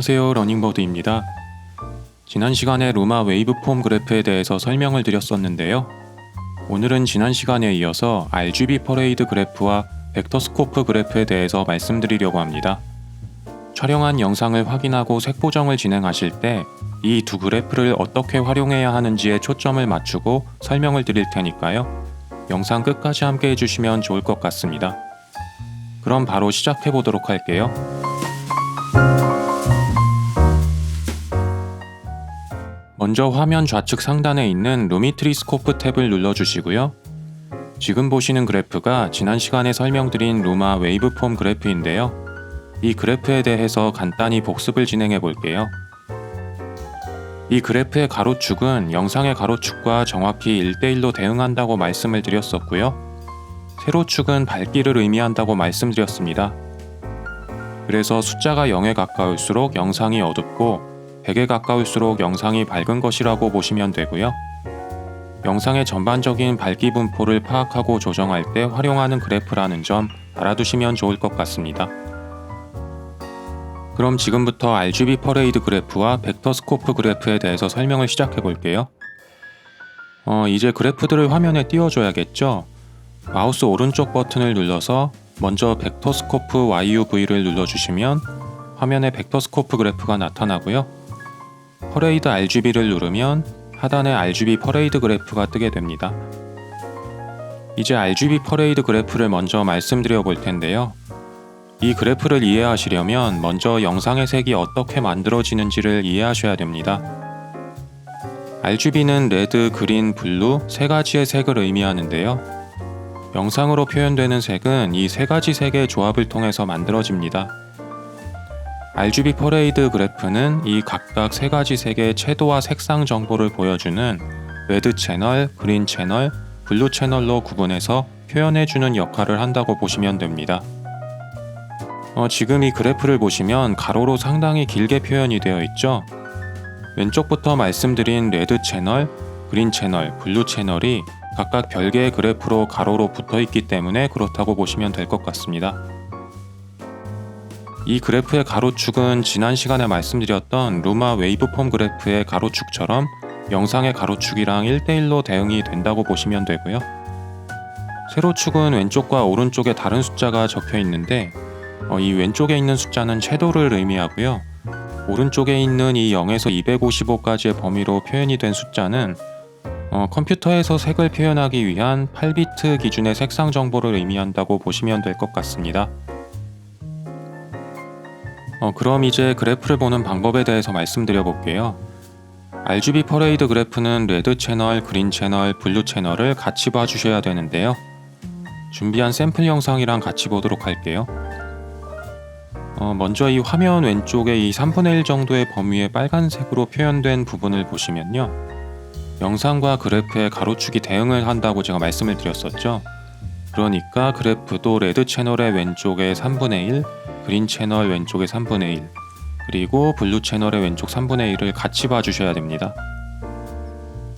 안녕하세요 러닝버드입니다. 지난 시간에 루마 웨이브폼 그래프에 대해서 설명을 드렸었는데요. 오늘은 지난 시간에 이어서 RGB 퍼레이드 그래프와 벡터스코프 그래프에 대해서 말씀드리려고 합니다. 촬영한 영상을 확인하고 색 보정을 진행하실 때 이 두 그래프를 어떻게 활용해야 하는지에 초점을 맞추고 설명을 드릴 테니까요. 영상 끝까지 함께 해주시면 좋을 것 같습니다. 그럼 바로 시작해 보도록 할게요. 먼저 화면 좌측 상단에 있는 루미트리 스코프 탭을 눌러주시고요. 지금 보시는 그래프가 지난 시간에 설명드린 루마 웨이브폼 그래프인데요. 이 그래프에 대해서 간단히 복습을 진행해 볼게요. 이 그래프의 가로축은 영상의 가로축과 정확히 1대1로 대응한다고 말씀을 드렸었고요. 세로축은 밝기를 의미한다고 말씀드렸습니다. 그래서 숫자가 0에 가까울수록 영상이 어둡고 100에 가까울수록 영상이 밝은 것이라고 보시면 되고요. 영상의 전반적인 밝기 분포를 파악하고 조정할 때 활용하는 그래프라는 점 알아두시면 좋을 것 같습니다. 그럼 지금부터 RGB 퍼레이드 그래프와 벡터 스코프 그래프에 대해서 설명을 시작해 볼게요. 어, 이제 그래프들을 화면에 띄워줘야겠죠? 마우스 오른쪽 버튼을 눌러서 먼저 벡터 스코프 YUV를 눌러주시면 화면에 벡터 스코프 그래프가 나타나고요. 퍼레이드 RGB를 누르면 하단에 RGB 퍼레이드 그래프가 뜨게 됩니다. 이제 RGB 퍼레이드 그래프를 먼저 말씀드려 볼 텐데요. 이 그래프를 이해하시려면 먼저 영상의 색이 어떻게 만들어지는지를 이해하셔야 됩니다. RGB는 레드, 그린, 블루 세 가지의 색을 의미하는데요. 영상으로 표현되는 색은 이 세 가지 색의 조합을 통해서 만들어집니다. RGB 퍼레이드 그래프는 이 각각 세 가지 색의 채도와 색상 정보를 보여주는 레드 채널, 그린 채널, 블루 채널로 구분해서 표현해주는 역할을 한다고 보시면 됩니다. 어, 지금 이 그래프를 보시면 가로로 상당히 길게 표현이 되어 있죠. 왼쪽부터 말씀드린 레드 채널, 그린 채널, 블루 채널이 각각 별개의 그래프로 가로로 붙어 있기 때문에 그렇다고 보시면 될 것 같습니다. 이 그래프의 가로축은 지난 시간에 말씀드렸던 루마 웨이브폼 그래프의 가로축처럼 영상의 가로축이랑 1대1로 대응이 된다고 보시면 되고요. 세로축은 왼쪽과 오른쪽에 다른 숫자가 적혀 있는데 어, 이 왼쪽에 있는 숫자는 채도를 의미하고요. 오른쪽에 있는 이 0에서 255까지의 범위로 표현이 된 숫자는 어, 컴퓨터에서 색을 표현하기 위한 8비트 기준의 색상 정보를 의미한다고 보시면 될 것 같습니다. 어, 그럼 이제 그래프를 보는 방법에 대해서 말씀드려 볼게요. RGB 퍼레이드 그래프는 레드 채널, 그린 채널, 블루 채널을 같이 봐주셔야 되는데요. 준비한 샘플 영상이랑 같이 보도록 할게요. 어, 먼저 이 화면 왼쪽에 이 3분의 1 정도의 범위의 빨간색으로 표현된 부분을 보시면요. 영상과 그래프의 가로축이 대응을 한다고 제가 말씀을 드렸었죠. 그러니까 그래프도 레드 채널의 왼쪽에 3분의 1, 그린 채널 왼쪽에 3분의 1, 그리고 블루 채널의 왼쪽 3분의 1을 같이 봐주셔야 됩니다.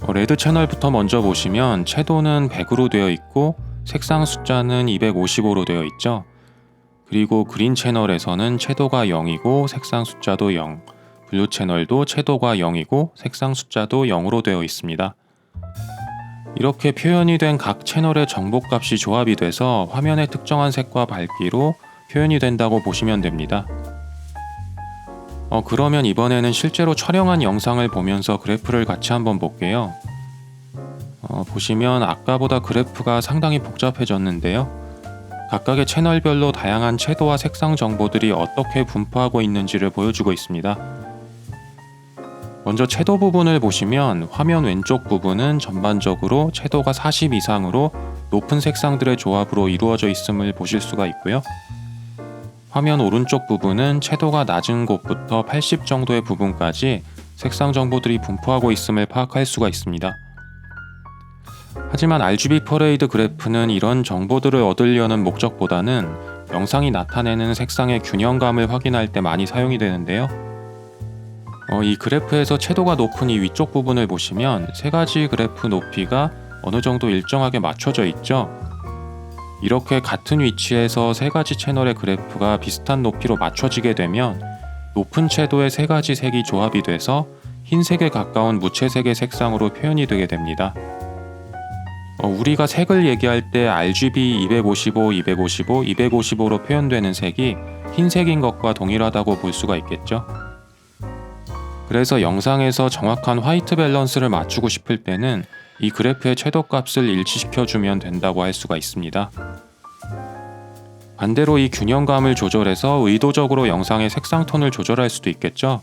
어, 레드 채널부터 먼저 보시면 채도는 100으로 되어 있고 색상 숫자는 255로 되어 있죠. 그리고 그린 채널에서는 채도가 0이고 색상 숫자도 0, 블루 채널도 채도가 0이고 색상 숫자도 0으로 되어 있습니다. 이렇게 표현이 된 각 채널의 정보값이 조합이 돼서 화면의 특정한 색과 밝기로 표현이 된다고 보시면 됩니다. 어, 그러면 이번에는 실제로 촬영한 영상을 보면서 그래프를 같이 한번 볼게요. 어, 보시면 아까보다 그래프가 상당히 복잡해졌는데요. 각각의 채널별로 다양한 채도와 색상 정보들이 어떻게 분포하고 있는지를 보여주고 있습니다. 먼저 채도 부분을 보시면 화면 왼쪽 부분은 전반적으로 채도가 40 이상으로 높은 색상들의 조합으로 이루어져 있음을 보실 수가 있고요. 화면 오른쪽 부분은 채도가 낮은 곳부터 80 정도의 부분까지 색상 정보들이 분포하고 있음을 파악할 수가 있습니다. 하지만 RGB 퍼레이드 그래프는 이런 정보들을 얻으려는 목적보다는 영상이 나타내는 색상의 균형감을 확인할 때 많이 사용이 되는데요. 어, 이 그래프에서 채도가 높은 이 위쪽 부분을 보시면 세 가지 그래프 높이가 어느 정도 일정하게 맞춰져 있죠. 이렇게 같은 위치에서 세 가지 채널의 그래프가 비슷한 높이로 맞춰지게 되면 높은 채도의 세 가지 색이 조합이 돼서 흰색에 가까운 무채색의 색상으로 표현이 되게 됩니다. 어, 우리가 색을 얘기할 때 RGB 255, 255, 255로 표현되는 색이 흰색인 것과 동일하다고 볼 수가 있겠죠. 그래서 영상에서 정확한 화이트 밸런스를 맞추고 싶을 때는 이 그래프의 채도 값을 일치시켜 주면 된다고 할 수가 있습니다. 반대로 이 균형감을 조절해서 의도적으로 영상의 색상 톤을 조절할 수도 있겠죠.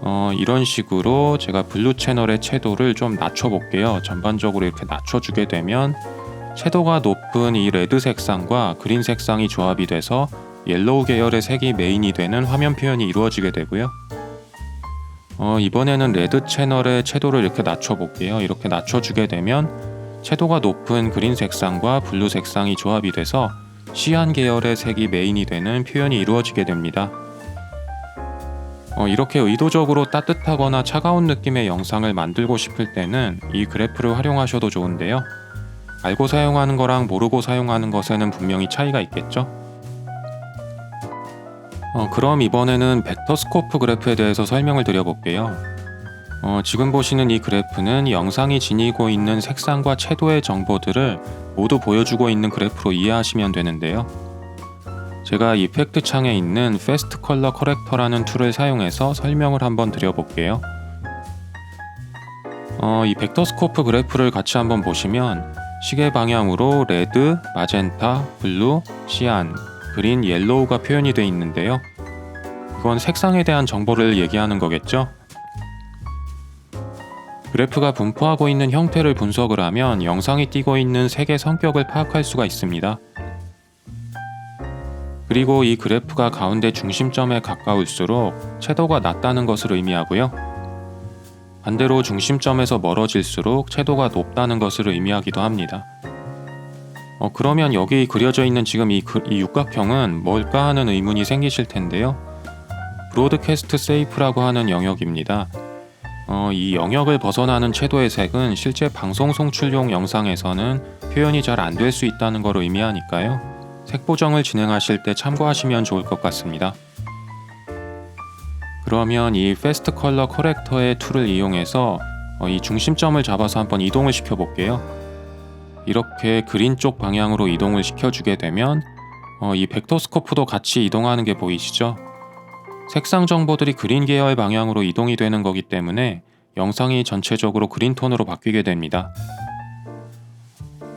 어, 이런 식으로 제가 블루 채널의 채도를 좀 낮춰 볼게요. 전반적으로 이렇게 낮춰 주게 되면 채도가 높은 이 레드 색상과 그린 색상이 조합이 돼서 옐로우 계열의 색이 메인이 되는 화면 표현이 이루어지게 되고요. 어, 이번에는 레드 채널의 채도를 이렇게 낮춰 볼게요. 이렇게 낮춰 주게 되면 채도가 높은 그린 색상과 블루 색상이 조합이 돼서 시안 계열의 색이 메인이 되는 표현이 이루어지게 됩니다. 어, 이렇게 의도적으로 따뜻하거나 차가운 느낌의 영상을 만들고 싶을 때는 이 그래프를 활용하셔도 좋은데요. 알고 사용하는 거랑 모르고 사용하는 것에는 분명히 차이가 있겠죠. 어, 그럼 이번에는 벡터 스코프 그래프에 대해서 설명을 드려볼게요. 어, 지금 보시는 이 그래프는 영상이 지니고 있는 색상과 채도의 정보들을 모두 보여주고 있는 그래프로 이해하시면 되는데요. 제가 이펙트 창에 있는 패스트 컬러 커렉터라는 툴을 사용해서 설명을 한번 드려볼게요. 어, 이 벡터 스코프 그래프를 같이 한번 보시면 시계 방향으로 레드, 마젠타, 블루, 시안, 그린, 옐로우가 표현이 되어 있는데요. 이건 색상에 대한 정보를 얘기하는 거겠죠? 그래프가 분포하고 있는 형태를 분석을 하면 영상이 띄고 있는 색의 성격을 파악할 수가 있습니다. 그리고 이 그래프가 가운데 중심점에 가까울수록 채도가 낮다는 것을 의미하고요. 반대로 중심점에서 멀어질수록 채도가 높다는 것을 의미하기도 합니다. 어, 그러면 여기 그려져 있는 지금 이, 그, 이 육각형은 뭘까 하는 의문이 생기실 텐데요. 브로드캐스트 세이프라고 하는 영역입니다. 어, 이 영역을 벗어나는 채도의 색은 실제 방송 송출용 영상에서는 표현이 잘 안 될 수 있다는 걸 의미하니까요. 색 보정을 진행하실 때 참고하시면 좋을 것 같습니다. 그러면 이 패스트 컬러 커렉터의 툴을 이용해서 어, 이 중심점을 잡아서 한번 이동을 시켜 볼게요. 이렇게 그린 쪽 방향으로 이동을 시켜주게 되면 어, 이 벡터스코프도 같이 이동하는 게 보이시죠? 색상 정보들이 그린 계열 방향으로 이동이 되는 거기 때문에 영상이 전체적으로 그린 톤으로 바뀌게 됩니다.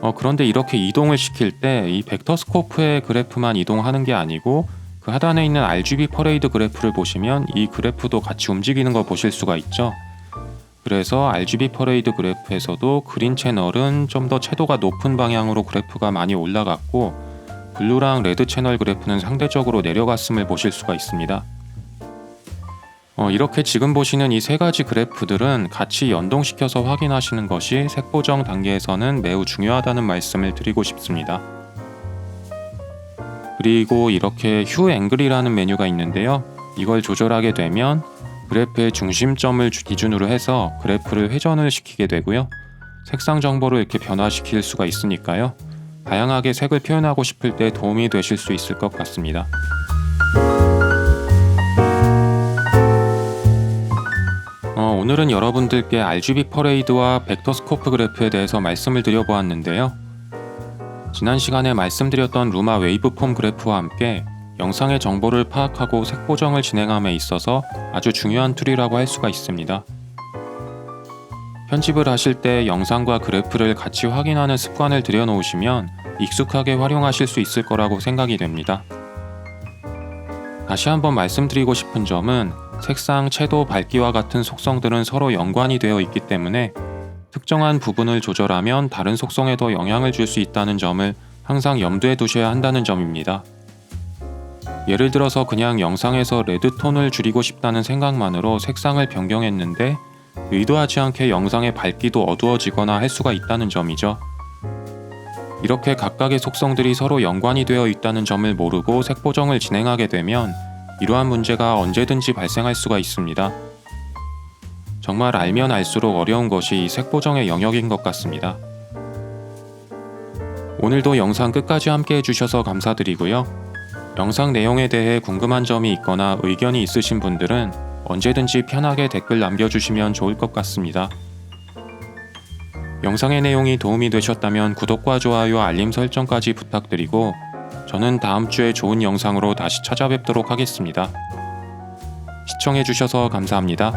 어, 그런데 이렇게 이동을 시킬 때 이 벡터스코프의 그래프만 이동하는 게 아니고 그 하단에 있는 RGB 퍼레이드 그래프를 보시면 이 그래프도 같이 움직이는 걸 보실 수가 있죠. 그래서 RGB 퍼레이드 그래프에서도 그린 채널은 좀 더 채도가 높은 방향으로 그래프가 많이 올라갔고 블루랑 레드 채널 그래프는 상대적으로 내려갔음을 보실 수가 있습니다. 어, 이렇게 지금 보시는 이 세 가지 그래프들은 같이 연동시켜서 확인하시는 것이 색 보정 단계에서는 매우 중요하다는 말씀을 드리고 싶습니다. 그리고 이렇게 휴 앵글이라는 메뉴가 있는데요. 이걸 조절하게 되면 그래프의 중심점을 기준으로 해서 그래프를 회전을 시키게 되고요. 색상 정보를 이렇게 변화시킬 수가 있으니까요. 다양하게 색을 표현하고 싶을 때 도움이 되실 수 있을 것 같습니다. 어, 오늘은 여러분들께 RGB 퍼레이드와 벡터 스코프 그래프에 대해서 말씀을 드려보았는데요. 지난 시간에 말씀드렸던 루마 웨이브폼 그래프와 함께 영상의 정보를 파악하고 색 보정을 진행함에 있어서 아주 중요한 툴이라고 할 수가 있습니다. 편집을 하실 때 영상과 그래프를 같이 확인하는 습관을 들여놓으시면 익숙하게 활용하실 수 있을 거라고 생각이 됩니다. 다시 한번 말씀드리고 싶은 점은 색상, 채도, 밝기와 같은 속성들은 서로 연관이 되어 있기 때문에 특정한 부분을 조절하면 다른 속성에도 영향을 줄 수 있다는 점을 항상 염두에 두셔야 한다는 점입니다. 예를 들어서 그냥 영상에서 레드톤을 줄이고 싶다는 생각만으로 색상을 변경했는데 의도하지 않게 영상의 밝기도 어두워지거나 할 수가 있다는 점이죠. 이렇게 각각의 속성들이 서로 연관이 되어 있다는 점을 모르고 색 보정을 진행하게 되면 이러한 문제가 언제든지 발생할 수가 있습니다. 정말 알면 알수록 어려운 것이 이색 보정의 영역인 것 같습니다. 오늘도 영상 끝까지 함께 해주셔서 감사드리고요. 영상 내용에 대해 궁금한 점이 있거나 의견이 있으신 분들은 언제든지 편하게 댓글 남겨주시면 좋을 것 같습니다. 영상의 내용이 도움이 되셨다면 구독과 좋아요, 알림 설정까지 부탁드리고 저는 다음 주에 좋은 영상으로 다시 찾아뵙도록 하겠습니다. 시청해주셔서 감사합니다.